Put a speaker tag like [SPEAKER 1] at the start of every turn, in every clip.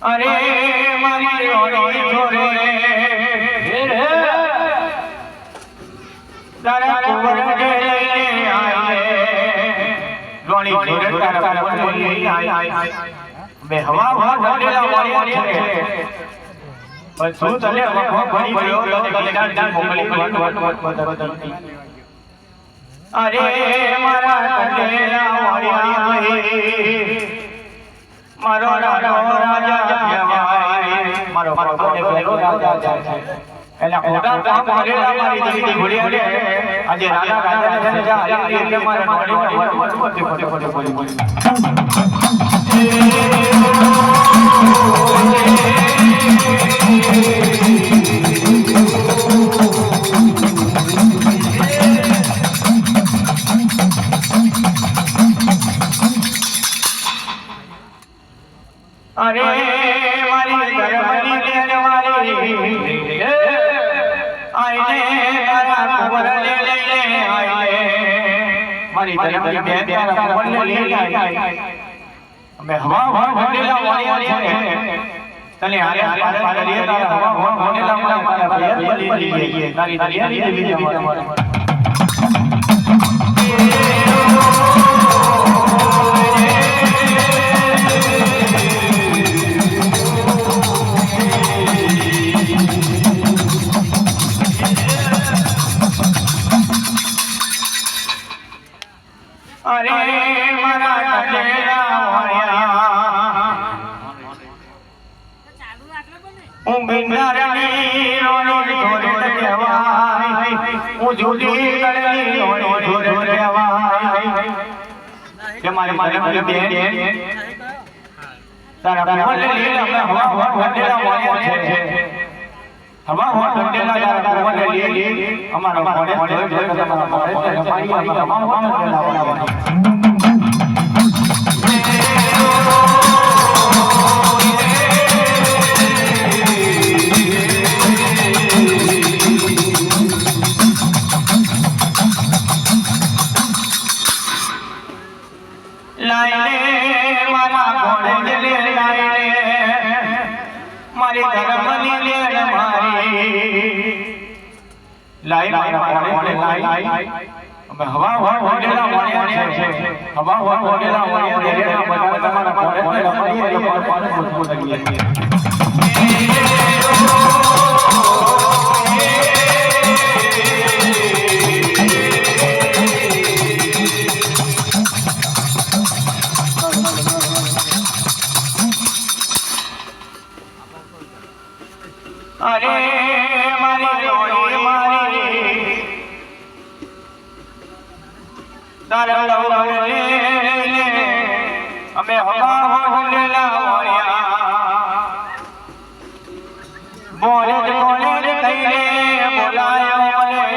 [SPEAKER 1] અરે મારી ઓળી છોરે તારા કુંવર ગયો અરે મારા ઢોડેલા વાળી મારો રાજા મારો ભગવાન પહેલો રાજા છે એટલે ખોટા કામ કરેલા મારી દીકરી ઘોડી હડે આજે રાજા રાજા છે જા હાલી એટલે મારે નોડી વટ વટ વટ વટ વટ બોલી અરે મારી ધર્મની બેન તારા ને લઈને આઈને અમે હવા હવા ભણેલા વાળ્યા છે તને હારે હારે હારે કરીએ તારા હવા હવા ભણેલા મને તારા ભૈયા બલી લઈએ તારી તારી લીધી લીધી અમારે અરે હું જુદી કરેલી રોણી ઢોરે કહેવાય કે મારી મારી છે હવા અમારા મારી ધર્મની લેણ મારી લાઈ મારા મોડે લાઈ અમે હવા હવા મોડેલા વાળ્યા છે હવા હવા મોડેલા વાળ્યા છે બધા તમારા મોડે એટલે પાછું મજબૂત લાગીએ અરે મારી લોરી મારી. તારા લે અમે બોલાયો મને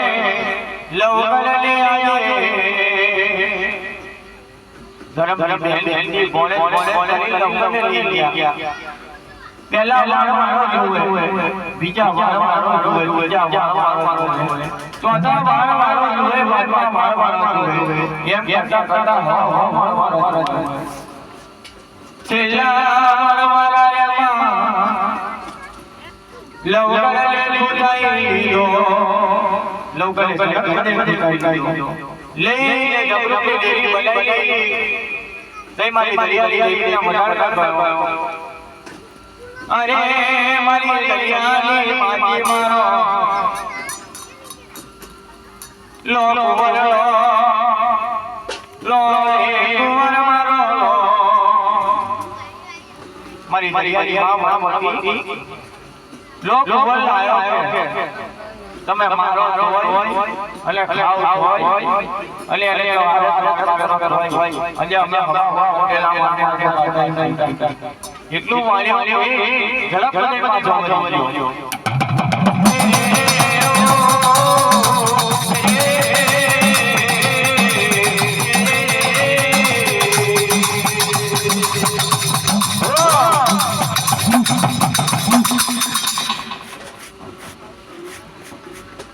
[SPEAKER 1] લવ લે આયે. ધરમ ધરમ બેન બેન બોલે બોલે બોલે લવર લે ગયા. પહેલા વાર મારો જોવે બીજા વાર મારો જોવે ત્રીજા વાર મારો જોવે ચોથા મારો જોવે એમ કરતા કરતા હવા મારો મારો મારો જોવે છેલ્લા વાર મારા એમાં લવકર લે લૂંટાઈ લીધો લવકર લે લૂંટાઈ લીધો લઈને ગબરો દેવી બનાવી તઈ મારી દરિયા કરતો અરે મારી દરિયાની માજી મારો લો લો લો લો મારો લો મારી દરિયાની મા મા મતી લો કુંવર લાયો છે તમે મારો હોય અલે ખાવ હોય અલે અલે વારો વારો વારો હોય અને અમે હવા હોટેલા માટે એટલું વાળી વાળી ઝડપ પાછો વર્યો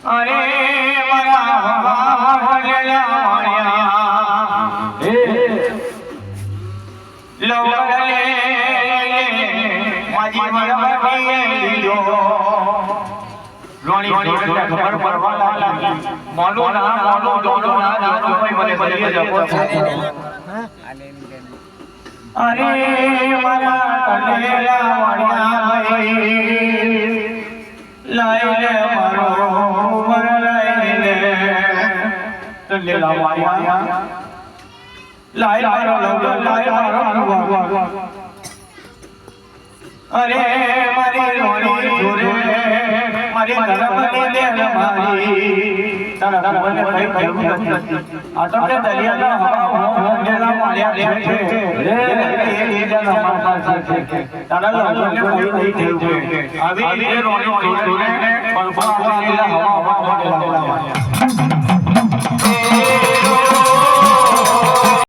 [SPEAKER 1] અરે મારા હવા લે માજી મરમતી લીધો રોણી જોડે ખબર પડવા લાગી મોનો ના મોનો દોનો ના ભાઈ મને બધી જપો અરે મારા કનેલા વાણિયા ભાઈ લાઈને મારો લાય લાઈને કનેલા વાણિયા લાય મારો લાય મારો અરે મારી રોણી જોરે મારી ધર્મની દેન મારી તારા મને કઈ કહ્યું નથી આ તો કે દરિયાના હવા હોંગેલા માર્યા છે રે એ લીજાના માતા છે તારા લગ્નને કોઈ નહીં થયું આવી રોણી જોરે પણ હવા હવા હોંગેલા માર્યા